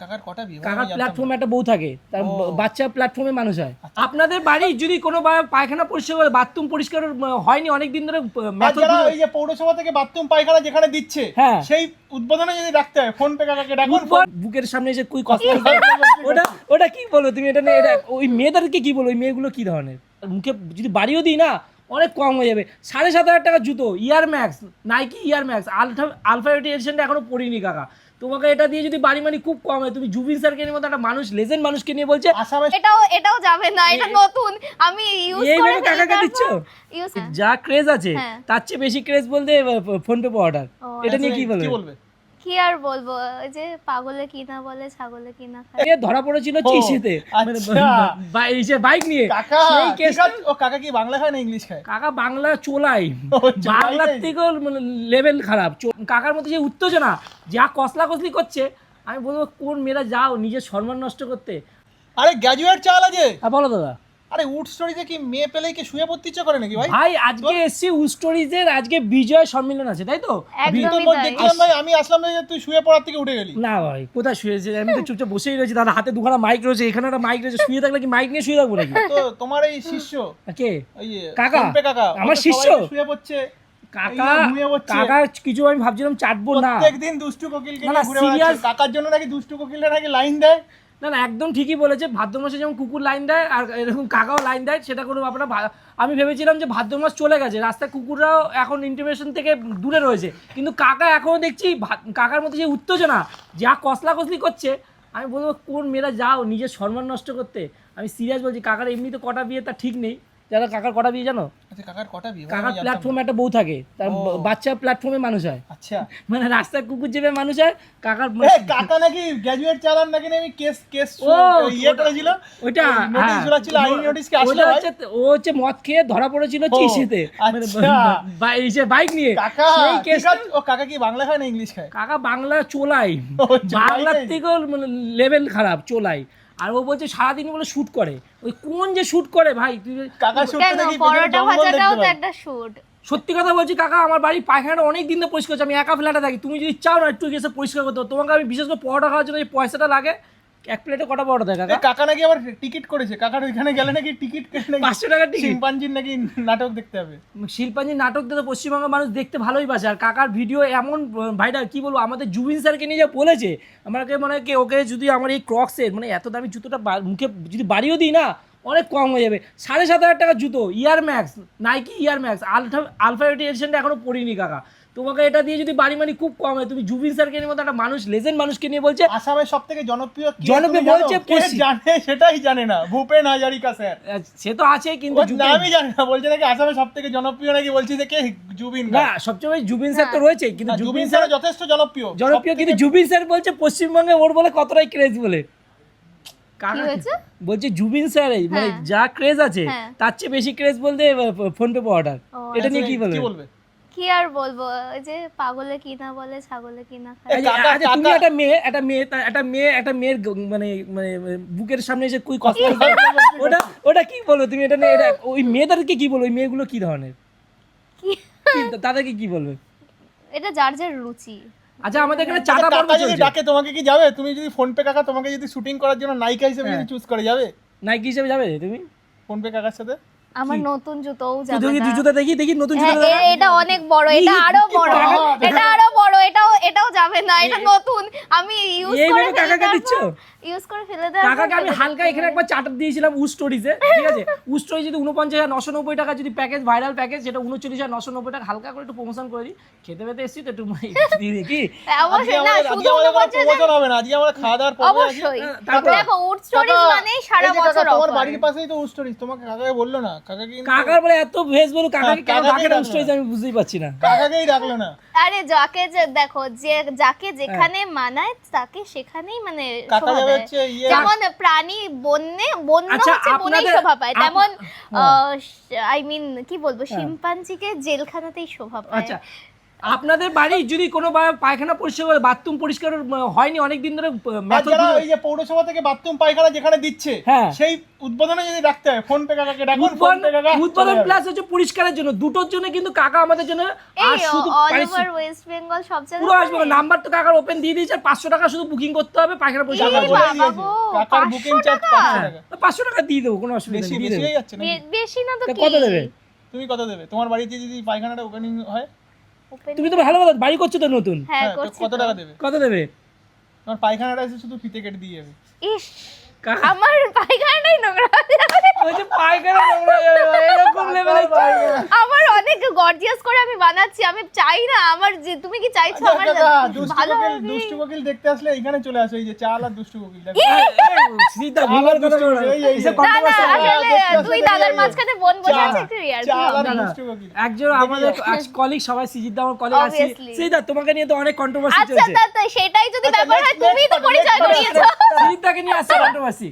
কাকার কটা বিয়ে কাকার প্ল্যাটফর্মে একটা বউ থাকে তার বাচ্চা প্ল্যাটফর্মে মানুষ হয়। আপনাদের বাড়ি যদি কোনো পায়খানা পরিষ্কার বাথরুম পরিষ্কার হয়নি অনেক দিন ধরে না। আর method যারা গুলো- ওই যে পৌরসভা থেকে বাথরুম পায়খানা যেখানে দিচ্ছে হ্যাঁ। সেই উদ্বোধনে যদি রাখতে হয় ফোন পে কাকাকে ডাকুন বুকের সামনে এসে কুই কথা ওটা ওটা কি বলো তুমি? এটা এটা ওই মেয়েদেরকে কি বলো? ওই মেয়েগুলো কি ধরনের? মুখে যদি বাড়িও দিই না অনেক কম হয়ে যাবে। সাড়ে সাত হাজার টাকা জুতো air max Nike air max alpha alpha এডিশনটা এখনও পড়িনি কাকা। তোমাকে এটা দিয়ে যদি বাড়ি মানি খুব কম হয়। তুমি জুবিন স্যারকে মতো একটা মানুষ লেজেন্ড মানুষকে নিয়ে বলছে এটাও এটাও যাবে না এটা নতুন। আমি ইউজ করে এইভাবে কাকাকে দিচ্ছ যা ক্রেজ আছে হ্যাঁ। তার চেয়ে বেশি ক্রেজ বলতে ফোন পে অর্ডার এটা নিয়ে কি কি বলবে? কি আর বলব? ওই যে পাগলে কি না বলে ছাগলে কি না খায়। এ ধরা পড়েছিল চিসিতে মানে আচ্ছা। বাইক নিয়ে। কাকা সেই কি কাজ- ও কাকা কি বাংলা খায় না ইংলিশ খায় কাকা বাংলা চোলাই। বাংলার। থেকেও লেভেল খারাপ। চো- কাকার মধ্যে যে উত্তেজনা যা কসলা কসলি করছে আমি বলব কোন মেয়েরা যাও নিজের সম্মান নষ্ট করতে? আরে গ্র্যাজুয়েট চাল আছে। হ্যাঁ বলো দাদা। আরে উড স্টোরিতে কি মেয়ে পেলেই কি শুয়ে পড়তে ইচ্ছে করে নাকি ভাই? ভাই আজকে এসছি উস্টোরিজের আজকে বিজয় সম্মেলন আছে তাই তো? একদমই তাই। দেখলাম ভাই আমি আসলাম না যে তুই শুয়ে পড়ার থেকে উঠে গেলি। না ভাই কোথায় শুয়েছে আমি তো চুপচাপ বসেই রয়েছি দাদা হাতে দুখানা মাইক রয়েছে এখানে একটা মাইক রয়েছে শুয়ে থাকলে কি মাইক নিয়ে শুয়ে থাকব নাকি? তো তোমার এই শিষ্য কে? কাকা? কাকা আমার শিষ্য? শুয়ে পড়ছে। কাকা। কাকা কিছু আমি ভাবছিলাম চাটবো না। প্রত্যেকদিন দুষ্টু কোকিলকে ঘুরে কাকার জন্য নাকি দুষ্টু কোকিলটা নাকি লাইন দেয়? না না একদম ঠিকই বলেছে। ভাদ্র মাসে যেমন কুকুর লাইন দেয় আর এরকম কাকাও লাইন দেয় সেটা কোনো ব্যাপার আমি ভেবেছিলাম যে ভাদ্র মাস চলে গেছে। রাস্তায় কুকুররাও এখন ইন্টিমেশন থেকে দূরে রয়েছে। কিন্তু কাকা এখনও দেখছি কাকার মধ্যে যে উত্তেজনা যা কসলা কসলি করছে। আমি বলব কোন মেয়েরা যাও নিজের সম্মান নষ্ট করতে। আমি সিরিয়াস বলছি কাকার এমনি তো কটা বিয়ে তার ঠিক নেই। যারা কাকার কটা বিয়ে জানো? আচ্ছা কাকার কটা বিয়ে? কাকার আমি জানতাম না। প্ল্যাটফর্মে একটা বউ থাকে তার বাচ্চা প্ল্যাটফর্মে মানুষ হয়। আচ্ছা। মানে কুকুর চেপে মানুষ হয় কাকার কাকা নাকি গ্র্যাজুয়েট চালান নাকি আমি কেস কেস ও, ইয়ে করেছিল? ওইটা নোটিশ হ্যাঁ। ঝুলাচ্ছিল নোটিশ কি আসলো ও হচ্ছে মদ খেয়ে ধরা পড়েছিল চিসিতে মানে আচ্ছা। বাইক নিয়ে। কাকা সেই কি কেসটা কাজ- ও কাকা কি বাংলা খায় না ইংলিশ খায়? কাকা বাংলা চোলাই। বাংলার। থেকেও লেভেল খারাপ চোলাই। আর ও বলছে সারাদিন বলে শুট করে। ওই কোন যে শুট করে ভাই? তুই কাকা শুট করে কি পরোটা ভাজাটাও তো একটা শুট সত্যি কথা বলছি কাকা আমার বাড়ি পায়খানাটা অনেক দিন ধরে পরিষ্কার করছি। আমি একা ফ্ল্যাটে থাকি। তুমি যদি চাও না একটু এসে পরিষ্কার করতে তোমাকে আমি বিশেষ করে পরোটা খাওয়ার জন্য এই পয়সাটা লাগে এক প্লেটে কটা পরোটা দেয় কাকা? কাকা নাকি আবার টিকিট করেছে। কাকার ওইখানে গেলে নাকি টিকিট কেটে নাকি পাঁচশো টাকার টিকিট। শিম্পাঞ্জির নাকি নাটক দেখতে হবে। শিল্পাঞ্জি নাটক দেখে পশ্চিমবঙ্গের মানুষ দেখতে ভালোই বাসে আর কাকার ভিডিও এমন ভাইরাল কি বলব আমাদের জুবিন স্যারকে নিয়ে যা বলেছে আমাকে মানে কি ওকে যদি আমার এই ক্রক্সের মানে এত দামি জুতোটা মুখে যদি বাড়িও দিই না অনেক কম হয়ে যাবে। সাড়ে সাত হাজার টাকার জুতো air max Nike air max alpha alpha এডিশনটা এখনও পড়িনি কাকা। তোমাকে এটা দিয়ে যদি বাড়ি মানি খুব কম হয়। তুমি জুবিন স্যারকে নিয়ে মতো একটা মানুষ লেজেন্ড মানুষকে নিয়ে বলছে আসামের সব থেকে জনপ্রিয় কে জনপ্রিয় বলছে কে জানে? সেটাই জানে না। ভূপেন হাজারিকা স্যার। সে তো আছে কিন্তু নামই জানে না। বলছে নাকি আসামের সব থেকে জনপ্রিয় নাকি? বলছি যে কে? জুবিন না সবচেয়ে বেশি জুবিন স্যার তো রয়েছে কিন্তু জুবিন স্যার যথেষ্ট জনপ্রিয়। জনপ্রিয় কিন্তু জুবিন স্যার বলছে পশ্চিমবঙ্গে ওর বলে কতটাই ক্রেজ বলে। বলছে জুবিন স্যার এই মানে হ্যাঁ। যা ক্রেজ আছে হ্যাঁ। তার চেয়ে বেশি ক্রেজ বলতে ফোন পে অর্ডার এটা নিয়ে কি কি বলবে? কি আর বলব? ওই যে পাগলে কি না বলে ছাগলে কি না খায়। যে, কাকা, আচ্ছা, তুমি একটা মেয়ে একটা মেয়ে একটা মেয়ে একটা মেয়ের মানে মানে বুকের সামনে এসে কুই কথা ওটা ওটা কি বলব তুমি? এটা এটা ওই মেয়েদেরকে কি বলব? ওই মেয়েগুলো কি ধরনের? কি? তাদেরকে কি বলবে? এটা যার যার রুচি। আচ্ছা আমাদের এখানে চাঁদা পর্ব চলছে। ডাকে তোমাকে কি যাবে? তুমি যদি ফোন পে কাকা তোমাকে যদি শুটিং করার জন্য নায়িকা হিসেবে হ্যাঁ। যদি চুজ করে যাবে? নাইকি হিসেবে যাবে তুমি? ফোন পে কাকার সাথে? আমার নতুন জুতোও যাবে না। জুতো দেখি দেখি নতুন হ্যাঁ, জুতো এটা অনেক বড় এটা আরও বড় এটা আরও এটাও এটাও যাবে না এটা নতুন। আমি ইউজ করে কাকাকে দিচ্ছ? ইউজ করে ফেলে পর কাকাকে আমি হালকা এখানে একবার চার্টার দিয়েছিলাম উ স্টোরিজে ঠিক আছে? উ স্টোরি যদি উনপঞ্চাশ হাজার নশো নব্বই টাকা যদি প্যাকেজ ভাইরাল প্যাকেজ সেটা উনচল্লিশ হাজার নশো নব্বই টাকা হালকা করে একটু প্রমোশন করে দিই। খেতে পেতে এসছি তো একটু মানে দিয়ে কি? অবশ্যই না শুধু প্রমোশন হবে না আজকে আমরা খাওয়া দাওয়ার আছি। অবশ্যই। হ্যাঁ, তারপর- দেখো উড স্টোরিজ মানে সারা বছর তোমার বাড়ির পাশেই তো উ স্টোরিজ তোমাকে কাকাকে বলল না? কাকাকে কিন্তু- কাকার বলে এত ভেজ বলু কাকাকে হ্যাঁ, কেন ডাকে না স্টোরিজ আমি বুঝতেই পারছি না। কাকাকেই ডাকলো না। আরে যাকে যে দেখো যে যাকে যেখানে মানায় তাকে সেখানেই মানে ইয়ে যেমন প্রাণী বন্যে বন্য আচ্ছা, হচ্ছে বনেই শোভা পায়। তেমন হ্যাঁ। আই মিন কি বলব? শিম্পাঞ্জিকে জেলখানাতেই শোভা পায়। আচ্ছা। আপনাদের বাড়ি যদি কোনো পায়খানা পরিষ্কার করে বাথরুম পরিষ্কার হয়নি অনেক দিন ধরে আর ওই যে পৌরসভা থেকে বাথরুম পায়খানা যেখানে দিচ্ছে হ্যাঁ। সেই উদ্বোধনে যদি রাখতে হয় ফোন পে কাকাকে ডাকুন ফোন উদ্বোধন পে কাকা উদ্বোধন প্লাস হচ্ছে পরিষ্কারের জন্য দুটোর জন্য কিন্তু কাকা আমাদের জন্য আর শুধু অল ওভার ওয়েস্ট বেঙ্গল সব পুরো আসবে নাম্বার তো কাকার ওপেন দিয়ে দিয়েছে পাঁচশো টাকা শুধু বুকিং করতে হবে পায়খানা পরিষ্কার করার জন্য। কাকার বুকিং চার্জ টাকা? পাঁচশো টাকা। পাঁচশো টাকা দিয়ে দেবো কোনো অসুবিধা নেই বেশি হয়ে না তো কত দেবে? তুমি কত দেবে? তোমার বাড়িতে যদি পায়খানাটা ওপেনিং হয়? তুমি তো ভালো কথা বাড়ি করছ তো নতুন? হ্যাঁ হ্যাঁ কত টাকা দেবে? কত দেবে? তোমার পায়খানাটা এসে শুধু ফিতে কেটে দিয়ে যাবে। ইস আমার পায়খানাটাই নোংরা হয়ে যাবে। ওই যে পায়খানা নোংরা হয়ে যাবে, এরকম লেভেলে আমার অনেক গর্জিয়াস করে আমি বানাচ্ছি আমি চাই না আমার যে তুমি কি চাইছো আচ্ছা, আমার দুষ্টু ভালো দুষ্টু কোকিল দেখতে আসলে এখানে চলে আসো এই যে চাল আর দুষ্টু কোকিল। সীতা ভুলের কথা বলো এই, দুই দাদার মাঝখানে বোন বসে চা- আছে একটু ইয়ার একজন আমাদের কলিগ সবাই সিজিদা আমার কলিগ আছে. তোমাকে নিয়ে তো অনেক কন্ট্রোভার্সি আচ্ছা চলছে। তা- তা সেটাই যদি আচ্ছা, ব্যাপার হয় তুমিই তো পরিচয় করিয়েছো। সিজিদাকে নিয়ে আসছে কন্ট্রোভার্সি